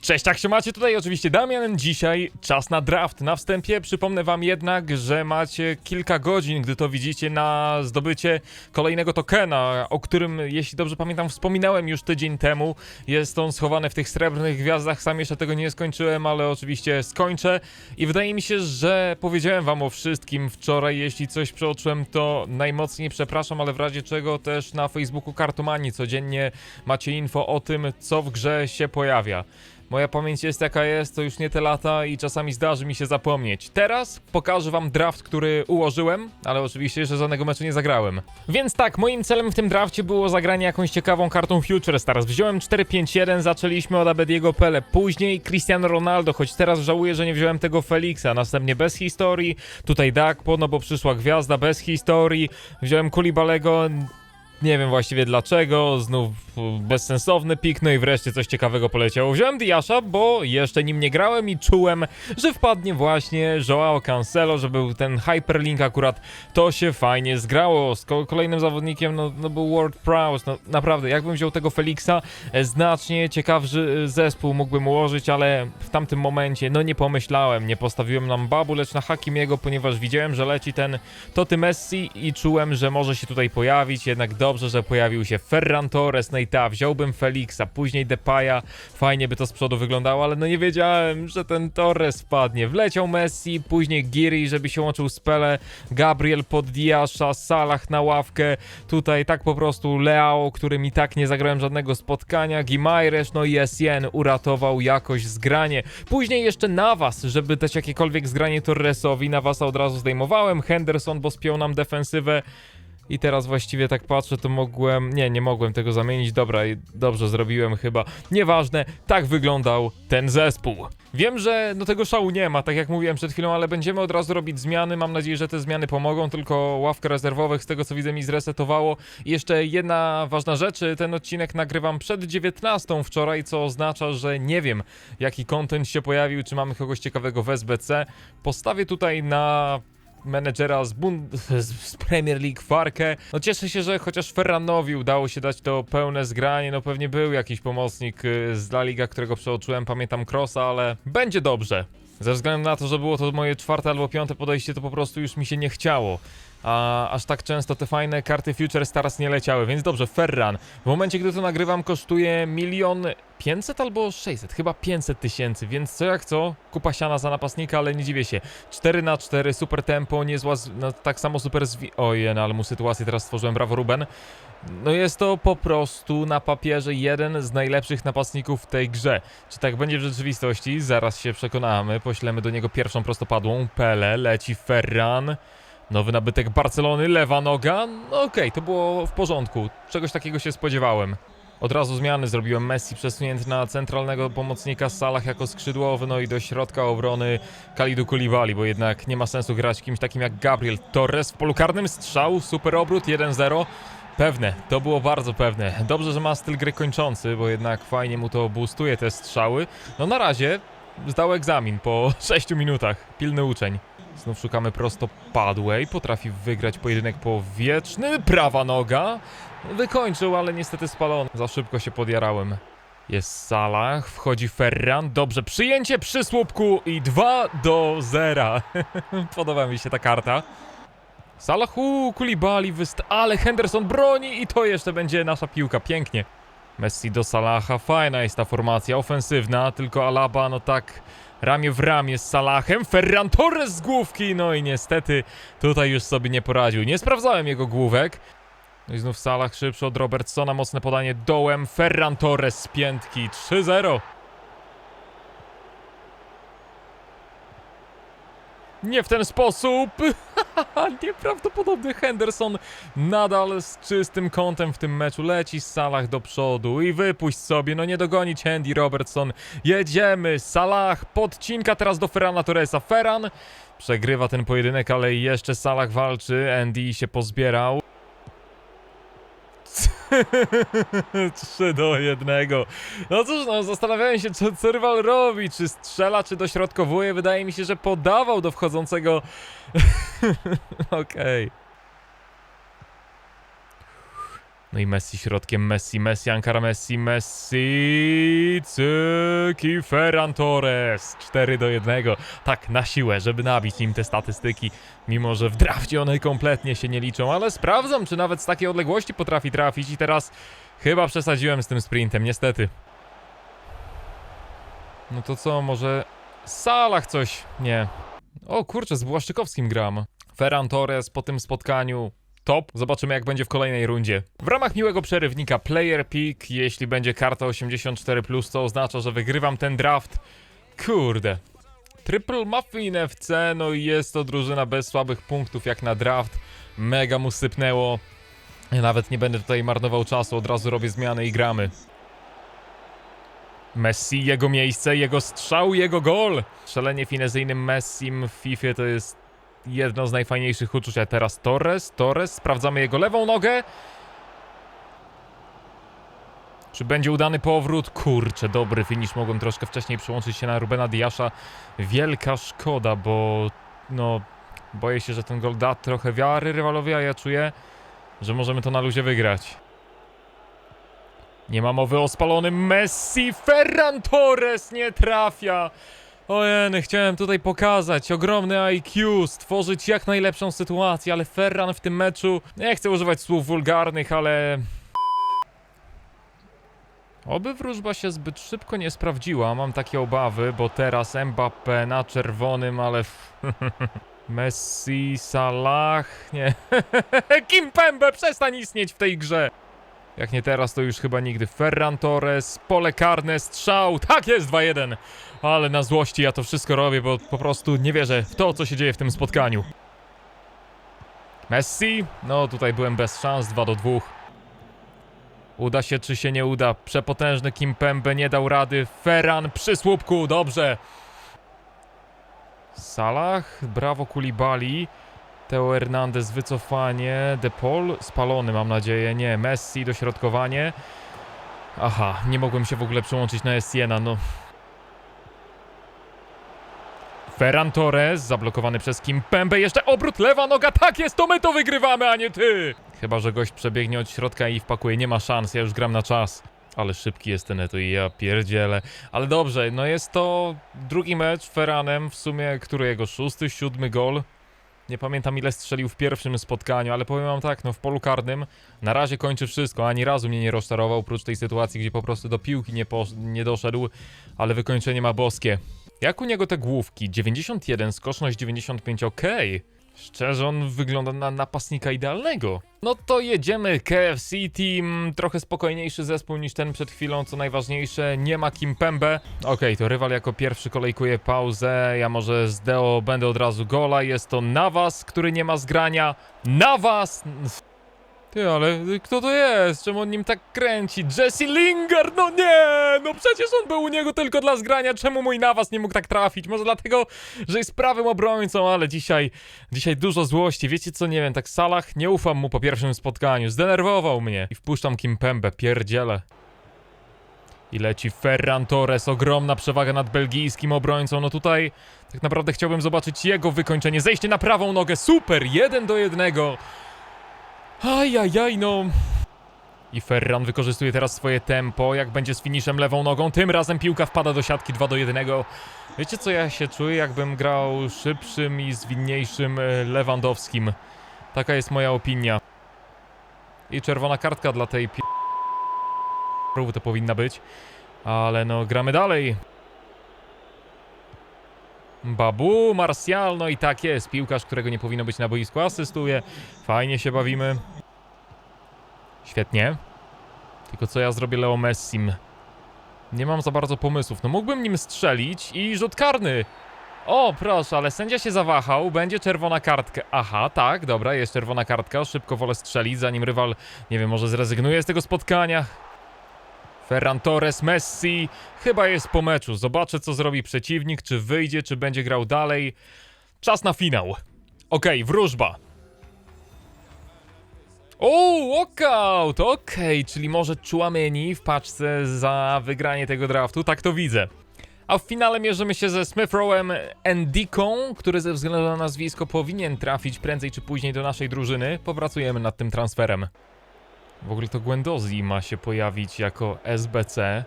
Cześć, jak się macie? Tutaj oczywiście Damian. Dzisiaj czas na draft. Na wstępie przypomnę wam jednak, że macie kilka godzin, gdy to widzicie, na zdobycie kolejnego tokena, o którym, jeśli dobrze pamiętam, wspominałem już tydzień temu. Jest on schowany w tych srebrnych gwiazdach. Sam jeszcze tego nie skończyłem, ale oczywiście skończę. I wydaje mi się, że powiedziałem wam o wszystkim wczoraj. Jeśli coś przeoczyłem, to najmocniej przepraszam, ale w razie czego też na Facebooku Kartomani codziennie macie info o tym, co w grze się pojawia. Moja pamięć jest jaka jest, to już nie te lata i czasami zdarzy mi się zapomnieć. Teraz pokażę wam draft, który ułożyłem, ale oczywiście jeszcze żadnego meczu nie zagrałem. Więc tak, moim celem w tym drafcie było zagranie jakąś ciekawą kartą Future Stars. Wziąłem 4-5-1, zaczęliśmy od Abediego Pele, później Cristiano Ronaldo, choć teraz żałuję, że nie wziąłem tego Felixa. Następnie bez historii, tutaj Dakpo, no bo przyszła gwiazda bez historii. Wziąłem Kulibalego, nie wiem właściwie dlaczego, znów bezsensowny pik, no i wreszcie coś ciekawego poleciało. Wziąłem Diasza, bo jeszcze nim nie grałem i czułem, że wpadnie właśnie Joao Cancelo, że był ten hyperlink akurat, to się fajnie zgrało. Z ko- kolejnym zawodnikiem no, no był World Prowess, no naprawdę, jakbym wziął tego Felixa, e, znacznie ciekawszy e, zespół mógłbym ułożyć, ale w tamtym momencie, no nie pomyślałem, nie postawiłem nam babu, lecz na Hakimiego, ponieważ widziałem, że leci ten Toty Messi i czułem, że może się tutaj pojawić, jednak dobrze, że pojawił się Ferran Torres, no i ta, wziąłbym Felixa, później Depaya, fajnie by to z przodu wyglądało, ale no nie wiedziałem, że ten Torres wpadnie. Wleciał Messi, później Giri, żeby się łączył z Pele, Gabriel pod Diasza, Salah na ławkę, tutaj tak po prostu Leao, którym i tak nie zagrałem żadnego spotkania, Gimaires, no i Essien uratował jakoś zgranie. Później jeszcze Navas, żeby dać jakiekolwiek zgranie Torresowi, Navasa od razu zdejmowałem, Henderson, bo spiął nam defensywę, i teraz właściwie tak patrzę, to mogłem. Nie, nie mogłem tego zamienić. Dobra, dobrze zrobiłem chyba. Nieważne, tak wyglądał ten zespół. Wiem, że no tego szału nie ma, tak jak mówiłem przed chwilą, ale będziemy od razu robić zmiany. Mam nadzieję, że te zmiany pomogą. Tylko ławkę rezerwowych, z tego co widzę, mi zresetowało. I jeszcze jedna ważna rzecz. Ten odcinek nagrywam przed 19 wczoraj, co oznacza, że nie wiem, jaki content się pojawił, czy mamy kogoś ciekawego w SBC. Postawię tutaj na menedżera z, Bund- z Premier League Farkę. No cieszę się, że chociaż Ferranowi udało się dać to pełne zgranie. No pewnie był jakiś pomocnik y, z La Liga, którego przeoczyłem, pamiętam Crossa, ale będzie dobrze. Ze względu na to, że było to moje czwarte albo piąte podejście, to po prostu już mi się nie chciało. A aż tak często te fajne karty Future Stars nie leciały, więc dobrze, Ferran. W momencie, gdy to nagrywam, kosztuje milion 500 albo 600, chyba 500 tysięcy, więc co jak co, kupa siana za napastnika, ale nie dziwię się. 4 na 4 super tempo, niezła, no, tak samo super zwi... Ojej, no ale mu sytuację teraz stworzyłem, brawo Ruben. No jest to po prostu na papierze jeden z najlepszych napastników w tej grze. Czy tak będzie w rzeczywistości? Zaraz się przekonamy. Poślemy do niego pierwszą prostopadłą. Pele, leci Ferran. Nowy nabytek Barcelony, lewa noga. No okej, to było w porządku. Czegoś takiego się spodziewałem. Od razu zmiany zrobiłem Messi przesunięty na centralnego pomocnika Salah jako skrzydłowy, no i do środka obrony Kalidu Koulibaly, bo jednak nie ma sensu grać kimś takim jak Gabriel Torres w polu karnym. Strzał, super obrót, 1-0. Pewne, to było bardzo pewne. Dobrze, że ma styl gry kończący, bo jednak fajnie mu to boostuje te strzały. No na razie zdał egzamin po 6 minutach. Pilny uczeń. Znów szukamy prostopadłej. Potrafi wygrać pojedynek powietrzny. Prawa noga. Wykończył, ale niestety spalony. Za szybko się podjarałem. Jest Salah, wchodzi Ferran. Dobrze, przyjęcie przy słupku i 2 do 0. Podoba mi się ta karta. Salah, uuu, Kulibali, wyst... ale Henderson broni i to jeszcze będzie nasza piłka, pięknie. Messi do Salaha, fajna jest ta formacja, ofensywna, tylko Alaba, no tak, ramię w ramię z Salahem, Ferran Torres z główki, no i niestety tutaj już sobie nie poradził. Nie sprawdzałem jego główek. No i znów Salah szybszy od Robertsona, mocne podanie dołem, Ferran Torres z piętki, 3-0. Nie w ten sposób. Nieprawdopodobny Henderson nadal z czystym kątem w tym meczu. Leci z Salah do przodu i wypuść sobie. No nie dogonić Andy Robertson. Jedziemy. Salah podcinka teraz do Ferrana Torresa. Ferran przegrywa ten pojedynek, ale jeszcze Salah walczy. Andy się pozbierał. 3 do 1. No cóż, no zastanawiałem się, co, co robi. Czy strzela, czy dośrodkowuje. Wydaje mi się, że podawał do wchodzącego. Okej. No i Messi środkiem, Messi, Messi, Ankara, Messi, Messi, cyk i Ferran Torres. 4 do 1. Tak, na siłę, żeby nabić im te statystyki, mimo że w drafcie one kompletnie się nie liczą, ale sprawdzam, czy nawet z takiej odległości potrafi trafić i teraz chyba przesadziłem z tym sprintem, niestety. No to co, może Salah coś? Nie. O kurczę, z Błaszczykowskim gram. Ferran Torres po tym spotkaniu Zobaczymy jak będzie w kolejnej rundzie. W ramach miłego przerywnika Player Pick, jeśli będzie karta 84+, to oznacza, że wygrywam ten draft. Kurde. Triple Muffin FC, no i jest to drużyna bez słabych punktów jak na draft. Mega mu sypnęło. Nawet nie będę tutaj marnował czasu, od razu robię zmiany i gramy. Messi, jego miejsce, jego strzał, jego gol. Szalenie finezyjnym Messim w FIFA to jest jedno z najfajniejszych uczuć. A teraz Torres, Torres, sprawdzamy jego lewą nogę. Czy będzie udany powrót? Kurczę, dobry finish. Mogłem troszkę wcześniej przyłączyć się na Rubena Diasza. Wielka szkoda, bo no boję się, że ten gol da trochę wiary rywalowi, a ja czuję, że możemy to na luzie wygrać. Nie ma mowy o spalonym Messi. Ferran Torres nie trafia. Ojeny, chciałem tutaj pokazać ogromny IQ, stworzyć jak najlepszą sytuację, ale Ferran w tym meczu, nie chcę używać słów wulgarnych, ale... Oby wróżba się zbyt szybko nie sprawdziła, mam takie obawy, bo teraz Mbappé na czerwonym, ale... Messi, Salah, nie... Kim Pembe, przestań istnieć w tej grze! Jak nie teraz, to już chyba nigdy. Ferran Torres, pole karne, strzał, tak jest 2-1. Ale na złości ja to wszystko robię, bo po prostu nie wierzę w to, co się dzieje w tym spotkaniu. Messi, no tutaj byłem bez szans, 2 do 2. Uda się, czy się nie uda? Przepotężny Kimpembe nie dał rady. Ferran przy słupku, dobrze. Salah, brawo Kulibali. Teo Hernandez wycofanie, De Paul spalony mam nadzieję, nie, Messi dośrodkowanie. Aha, nie mogłem się w ogóle przyłączyć na Essiena, no. Ferran Torres, zablokowany przez Kim Pembe, jeszcze obrót, lewa noga, tak jest, to my to wygrywamy, a nie ty! Chyba, że gość przebiegnie od środka i wpakuje, nie ma szans, ja już gram na czas. Ale szybki jest ten Eto i ja pierdzielę. Ale dobrze, no jest to drugi mecz Ferranem, w sumie który jego szósty, siódmy gol. Nie pamiętam ile strzelił w pierwszym spotkaniu, ale powiem wam tak, no w polu karnym na razie kończy wszystko, ani razu mnie nie rozczarował, oprócz tej sytuacji, gdzie po prostu do piłki nie, nie doszedł, ale wykończenie ma boskie. Jak u niego te główki? 91, skoczność 95, okej. Szczerze, on wygląda na napastnika idealnego. No to jedziemy, KFC Team, trochę spokojniejszy zespół niż ten przed chwilą, co najważniejsze, nie ma Kim Pembe. Okej, to rywal jako pierwszy kolejkuje pauzę, ja może z Deo będę od razu gola, jest to Navas, który nie ma zgrania. Navas! Ty, ale kto to jest? Czemu on nim tak kręci? Jesse Lingard, no nie! No przecież on był u niego tylko dla zgrania, czemu mój Navas nie mógł tak trafić? Może dlatego, że jest prawym obrońcą, ale dzisiaj, dzisiaj dużo złości. Wiecie co, nie wiem, tak Salah, nie ufam mu po pierwszym spotkaniu, zdenerwował mnie. I wpuszczam Kimpembe, pierdzielę. I leci Ferran Torres, ogromna przewaga nad belgijskim obrońcą. No tutaj tak naprawdę chciałbym zobaczyć jego wykończenie. Zejście na prawą nogę, super, jeden do jednego. Ajajaj, no. I Ferran wykorzystuje teraz swoje tempo. Jak będzie z finiszem lewą nogą, tym razem piłka wpada do siatki 2 do 1. Wiecie co ja się czuję, jakbym grał szybszym i zwinniejszym e, Lewandowskim. Taka jest moja opinia. I czerwona kartka dla tej pi... to powinna być. Ale no, gramy dalej. Babu, Martial, no i tak jest. Piłkarz, którego nie powinno być na boisku, asystuje. Fajnie się bawimy. Świetnie. Tylko co ja zrobię Leo Messim? Nie mam za bardzo pomysłów. No mógłbym nim strzelić i rzut karny. O, proszę, ale sędzia się zawahał, będzie czerwona kartka. Aha, tak, dobra, jest czerwona kartka. Szybko wolę strzelić, zanim rywal, nie wiem, może zrezygnuje z tego spotkania. Ferran Torres, Messi, chyba jest po meczu. Zobaczę, co zrobi przeciwnik, czy wyjdzie, czy będzie grał dalej. Czas na finał. Okej, wróżba. O, walkout! Okej, czyli może Chouameni w paczce za wygranie tego draftu, tak to widzę. A w finale mierzymy się ze Smith-Rowem Endiką, który ze względu na nazwisko powinien trafić prędzej czy później do naszej drużyny. Popracujemy nad tym transferem. W ogóle to Gwendozi ma się pojawić jako SBC.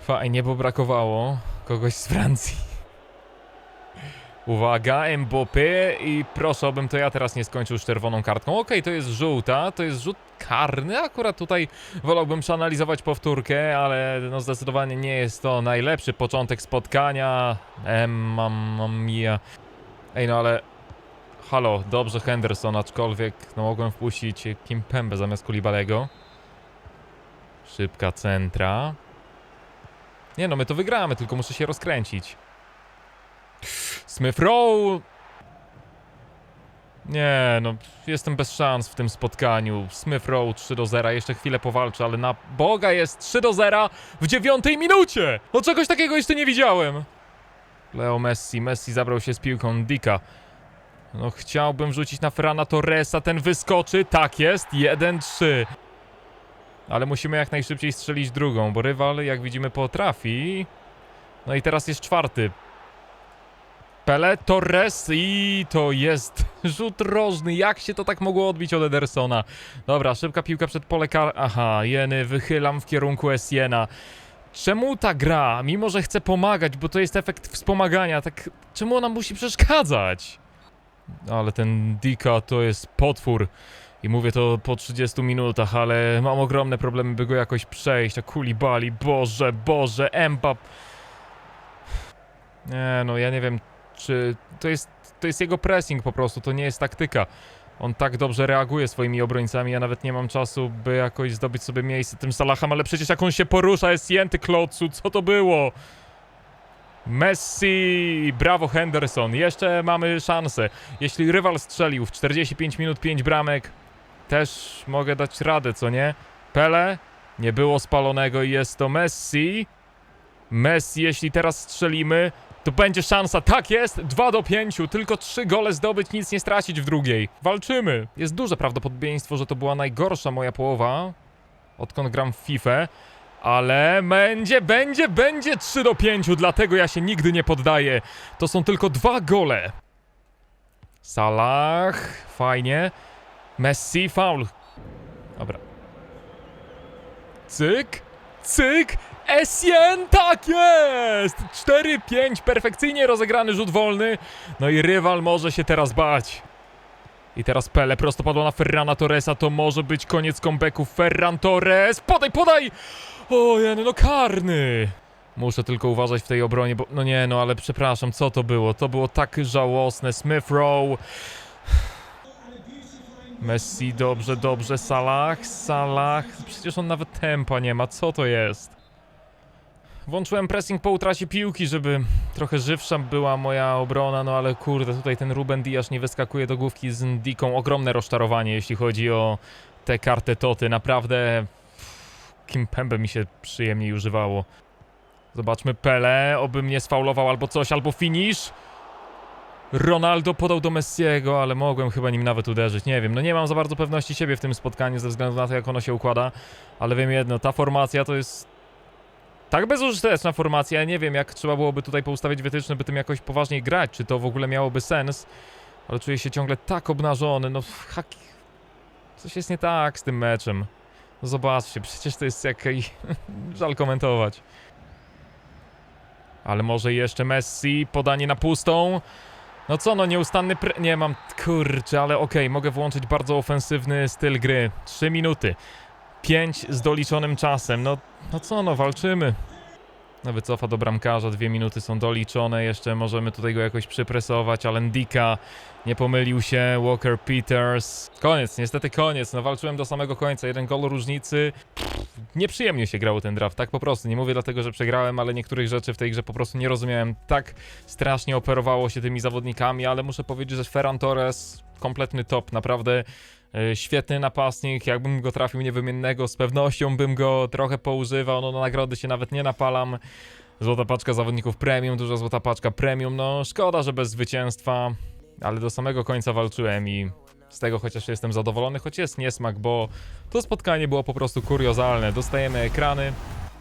Fajnie, bo brakowało kogoś z Francji. Uwaga, Mbappé i proszę, abym to ja teraz nie skończył z czerwoną kartką. Okej, to jest żółta, to jest rzut karny. Akurat tutaj wolałbym przeanalizować powtórkę, ale no zdecydowanie nie jest to najlepszy początek spotkania. Em, mamma mia. Ej, no ale... Halo, dobrze Henderson, aczkolwiek no mogłem wpuścić Kim Pembe zamiast Kulibalego. Szybka centra. Nie no, my to wygramy, tylko muszę się rozkręcić. Smith Rowe! Nie, no, jestem bez szans w tym spotkaniu. Smith Rowe 3 do 0, jeszcze chwilę powalczy, ale na Boga jest 3 do 0 w dziewiątej minucie! No czegoś takiego jeszcze nie widziałem. Leo Messi, Messi zabrał się z piłką Dika. No chciałbym rzucić na Ferrana Torresa, ten wyskoczy, tak jest, 1-3. Ale musimy jak najszybciej strzelić drugą, bo rywal, jak widzimy, potrafi. No i teraz jest czwarty. Pele, Torres i to jest rzut rożny. Jak się to tak mogło odbić od Edersona? Dobra, szybka piłka przed pole kar... Aha, Jeny, wychylam w kierunku Essiena. Czemu ta gra, mimo że chce pomagać, bo to jest efekt wspomagania, tak czemu ona musi przeszkadzać? Ale ten Dika to jest potwór. I mówię to po 30 minutach, ale mam ogromne problemy, by go jakoś przejść. A Kulibali, Boże, Boże, Mbap. Nie, no ja nie wiem, czy to jest, to jest jego pressing po prostu, to nie jest taktyka. On tak dobrze reaguje swoimi obrońcami, ja nawet nie mam czasu, by jakoś zdobyć sobie miejsce tym Salahem, ale przecież jak on się porusza, jest jęty Klotsu, co to było? Messi, brawo Henderson, jeszcze mamy szansę. Jeśli rywal strzelił w 45 minut 5 bramek, też mogę dać radę, co nie? Pele, nie było spalonego i jest to Messi. Messi, jeśli teraz strzelimy, to będzie szansa. Tak jest, 2 do 5, tylko 3 gole zdobyć, nic nie stracić w drugiej. Walczymy. Jest duże prawdopodobieństwo, że to była najgorsza moja połowa, odkąd gram w FIFA. Ale będzie, będzie, będzie 3 do 5, dlatego ja się nigdy nie poddaję. To są tylko dwa gole. Salah, fajnie. Messi, faul. Dobra. Cyk, cyk, Essien, tak jest! 4-5, perfekcyjnie rozegrany rzut wolny. No i rywal może się teraz bać. I teraz Pele prostopadło na Ferrana Torresa, to może być koniec comebacku. Ferran Torres, podaj, podaj! O, Jany, no karny! Muszę tylko uważać w tej obronie, bo no nie, no ale przepraszam, co to było? To było tak żałosne. Smith Rowe. Messi, dobrze, dobrze. Salah, Salah. Przecież on nawet tempa nie ma, co to jest? Włączyłem pressing po utracie piłki, żeby trochę żywsza była moja obrona, no ale kurde, tutaj ten Ruben Diaz nie wyskakuje do główki z Ndiką. Ogromne rozczarowanie, jeśli chodzi o tę kartę Toty. Naprawdę Kim Pembe mi się przyjemniej używało. Zobaczmy Pele, oby mnie sfaulował albo coś, albo finish. Ronaldo podał do Messiego, ale mogłem chyba nim nawet uderzyć. Nie wiem, no nie mam za bardzo pewności siebie w tym spotkaniu ze względu na to, jak ono się układa. Ale wiem jedno, ta formacja to jest tak bezużyteczna formacja. Ja nie wiem, jak trzeba byłoby tutaj poustawić wytyczne, by tym jakoś poważniej grać. Czy to w ogóle miałoby sens? Ale czuję się ciągle tak obnażony. No, haki... Coś jest nie tak z tym meczem. No zobaczcie, przecież to jest jakiś... Żal komentować. Ale może jeszcze Messi, podanie na pustą. No co, no nieustanny pre... Nie mam... Kurczę, ale okej, mogę włączyć bardzo ofensywny styl gry. 3 minuty. 5 z doliczonym czasem. No, no co, no walczymy. No wycofa do bramkarza, dwie minuty są doliczone, jeszcze możemy tutaj go jakoś przypresować, ale Ndika nie pomylił się, Walker Peters. Koniec, niestety koniec, no walczyłem do samego końca, jeden gol różnicy. Pff, nieprzyjemnie się grało ten draft, tak po prostu. Nie mówię dlatego, że przegrałem, ale niektórych rzeczy w tej grze po prostu nie rozumiałem. Tak strasznie operowało się tymi zawodnikami, ale muszę powiedzieć, że Ferran Torres kompletny top, naprawdę świetny napastnik, jakbym go trafił niewymiennego, z pewnością bym go trochę poużywał, no na nagrody się nawet nie napalam. Złota paczka zawodników premium, duża złota paczka premium, no szkoda, że bez zwycięstwa, ale do samego końca walczyłem i z tego chociaż jestem zadowolony, choć jest niesmak, bo to spotkanie było po prostu kuriozalne. Dostajemy ekrany,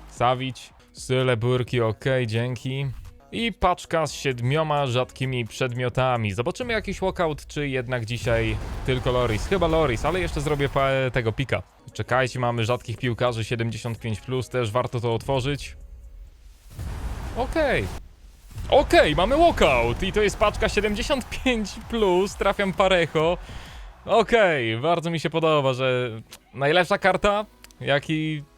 Savic, Syle, Burki, ok, dzięki. I paczka z siedmioma rzadkimi przedmiotami. Zobaczymy jakiś walkout, czy jednak dzisiaj tylko Loris. Chyba Loris, ale jeszcze zrobię tego pika. Czekajcie, mamy rzadkich piłkarzy 75+, też warto to otworzyć. Okej. Okej, mamy walkout i to jest paczka 75+, trafiam parecho. Okej, bardzo mi się podoba, że najlepsza karta, jak i s-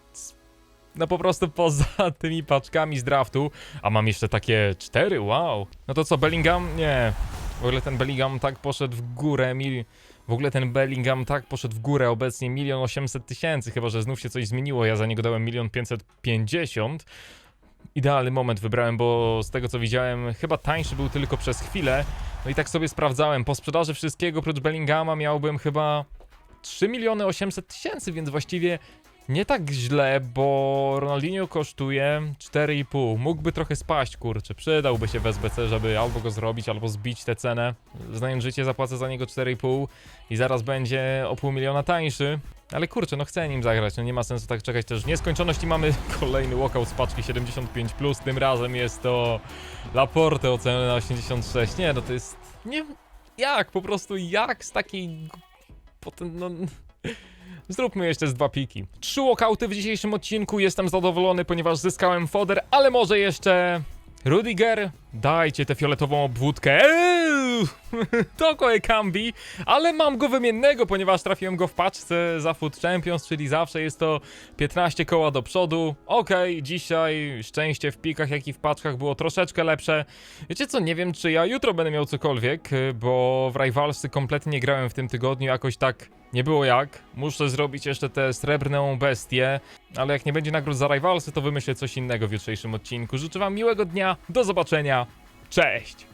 no po prostu poza tymi paczkami z draftu, a mam jeszcze takie cztery, wow. No to co, Bellingham? Nie. W ogóle ten Bellingham tak poszedł w górę, mil... w ogóle ten Bellingham tak poszedł w górę obecnie milion osiemset tysięcy, chyba że znów się coś zmieniło, ja za niego dałem milion pięćset pięćdziesiąt. Idealny moment wybrałem, bo z tego co widziałem, chyba tańszy był tylko przez chwilę. No i tak sobie sprawdzałem, po sprzedaży wszystkiego oprócz Bellingama miałbym chyba 3 miliony 800 tysięcy, więc właściwie nie tak źle, bo Ronaldinho kosztuje 4,5. Mógłby trochę spaść, kurczę. Przydałby się w SBC, żeby albo go zrobić, albo zbić tę cenę. Znając życie, zapłacę za niego 4,5 i zaraz będzie o pół miliona tańszy. Ale kurczę, no chcę nim zagrać, no nie ma sensu tak czekać też w nieskończoność i mamy kolejny walkout z paczki 75+, tym razem jest to Laporte na 86. Nie, no to jest... Nie... Jak? Po prostu jak z takiej... Potem, no... Zróbmy jeszcze z dwa piki. Trzy walkouty w dzisiejszym odcinku, jestem zadowolony, ponieważ zyskałem foder, ale może jeszcze... Rudiger, dajcie tę fioletową obwódkę. Eee! to koe Kambi, ale mam go wymiennego, ponieważ trafiłem go w paczce za Food Champions, czyli zawsze jest to 15 koła do przodu. Okej, dzisiaj szczęście w pikach, jak i w paczkach było troszeczkę lepsze. Wiecie co, nie wiem czy ja jutro będę miał cokolwiek, bo w Rivalsy kompletnie nie grałem w tym tygodniu, jakoś tak nie było jak. Muszę zrobić jeszcze tę srebrną bestię, ale jak nie będzie nagród za Rivalsy, to wymyślę coś innego w jutrzejszym odcinku. Życzę wam miłego dnia, do zobaczenia, cześć!